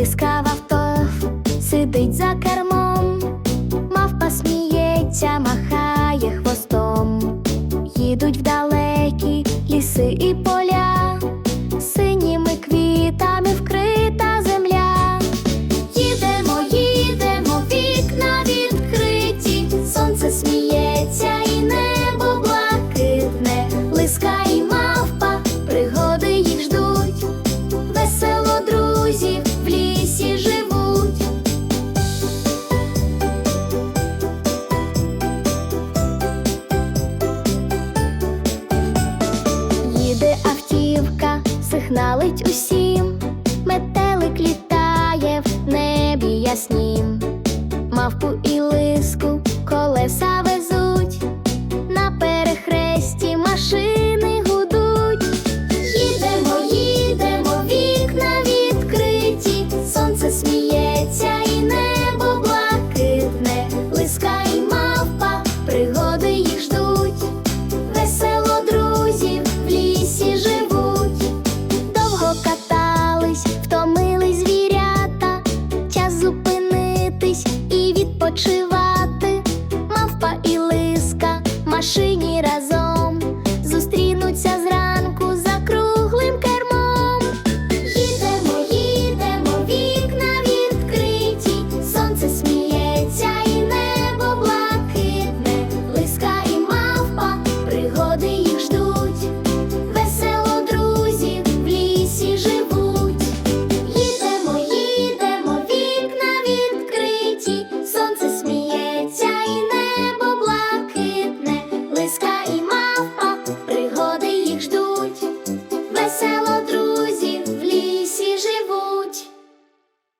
Лиска в авто сидить за кермом, мавпа сміється, махає хвостом. Їдуть в далекі ліси і поля, Автівка сигналить усім, метелик літає в небі яснім, мавпу і лиску колеса веселі.